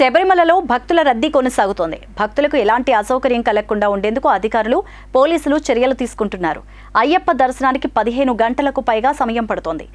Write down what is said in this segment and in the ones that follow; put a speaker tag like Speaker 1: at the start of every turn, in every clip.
Speaker 1: శబరిమలలో భక్తుల రద్దీ కొనసాగుతోంది. భక్తులకు ఎలాంటి అసౌకర్యం కలగకుండా ఉండేందుకు అధికారులు పోలీసులు చర్యలు తీసుకుంటున్నారు. అయ్యప్ప దర్శనానికి పదిహేను గంటలకు పైగా సమయం పడుతోంది.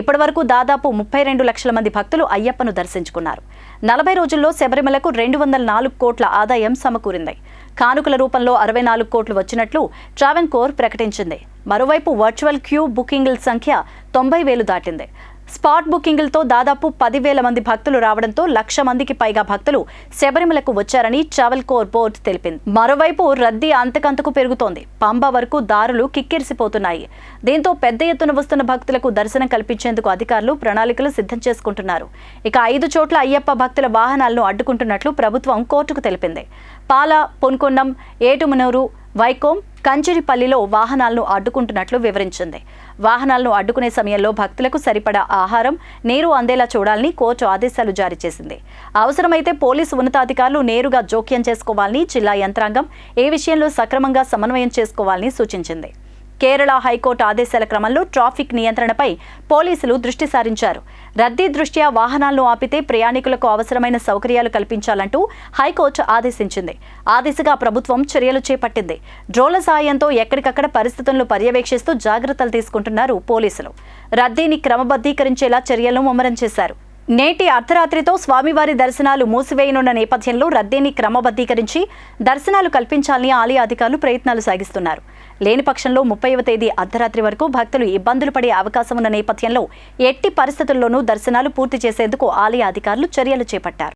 Speaker 1: ఇప్పటి వరకు దాదాపు ముప్పై రెండు లక్షల మంది భక్తులు అయ్యప్పను దర్శించుకున్నారు. నలభై రోజుల్లో శబరిమలకు రెండు వందల నాలుగు కోట్ల ఆదాయం సమకూరింది. కానుకల రూపంలో అరవై నాలుగు కోట్లు వచ్చినట్లు ట్రావెన్కోర్ ప్రకటించింది. మరోవైపు వర్చువల్ క్యూ బుకింగ్ల సంఖ్య తొంభై వేలు దాటింది. స్పాట్ బుకింగ్లతో దాదాపు పదివేల మంది భక్తులు రావడంతో లక్ష మందికి పైగా భక్తులు శబరిమలకు వచ్చారని ట్రావెల్ కోర్ బోర్డు తెలిపింది. మరోవైపు రద్దీ అంతకంతకు పెరుగుతోంది. పంబ వరకు దారులు కిక్కిరిసిపోతున్నాయి. దీంతో పెద్ద ఎత్తున వస్తున్న భక్తులకు దర్శనం కల్పించేందుకు అధికారులు ప్రణాళికలు సిద్ధం చేసుకుంటున్నారు. ఇక ఐదు చోట్ల అయ్యప్ప భక్తుల వాహనాలను అడ్డుకుంటున్నట్లు ప్రభుత్వం కోర్టుకు తెలిపింది. పాల పొన్కొండం ఏటుమనూరు వైకోం కంచిరిపల్లిలో వాహనాలను అడ్డుకుంటున్నట్లు వివరించింది. వాహనాలను అడ్డుకునే సమయంలో భక్తులకు సరిపడా ఆహారం నీరు అందేలా చూడాలని కోర్టు ఆదేశాలు జారీ చేసింది. అవసరమైతే పోలీసు ఉన్నతాధికారులు నేరుగా జోక్యం చేసుకోవాలని జిల్లా యంత్రాంగం ఏ విషయంలో సక్రమంగా సమన్వయం చేసుకోవాలని సూచించింది. కేరళ హైకోర్టు ఆదేశాల క్రమంలో ట్రాఫిక్ నియంత్రణపై పోలీసులు దృష్టి సారించారు. రద్దీ దృష్ట్యా వాహనాలను ఆపితే ప్రయాణికులకు అవసరమైన సౌకర్యాలు కల్పించాలంటూ హైకోర్టు ఆదేశించింది. ఆ దిశగా ప్రభుత్వం చర్యలు చేపట్టింది. డ్రోన్ల సాయంతో ఎక్కడికక్కడ పరిస్థితులను పర్యవేక్షిస్తూ జాగ్రత్తలు తీసుకుంటున్నారు పోలీసులు. రద్దీని క్రమబద్ధీకరించేలా చర్యలను ముమ్మరం చేశారు. నేటి అర్ధరాత్రితో స్వామివారి దర్శనాలు మూసివేయనున్న నేపథ్యంలో రద్దీని క్రమబద్ధీకరించి దర్శనాలు కల్పించాలని ఆలయ అధికారులు ప్రయత్నాలు సాగిస్తున్నారు. లేని పక్షంలో ముప్పైవ తేదీ అర్ధరాత్రి వరకు భక్తులు ఇబ్బందులు పడే అవకాశం ఉన్న నేపథ్యంలో ఎట్టి పరిస్థితుల్లోనూ దర్శనాలు పూర్తి చేసేందుకు ఆలయ అధికారులు చర్యలు చేపట్టారు.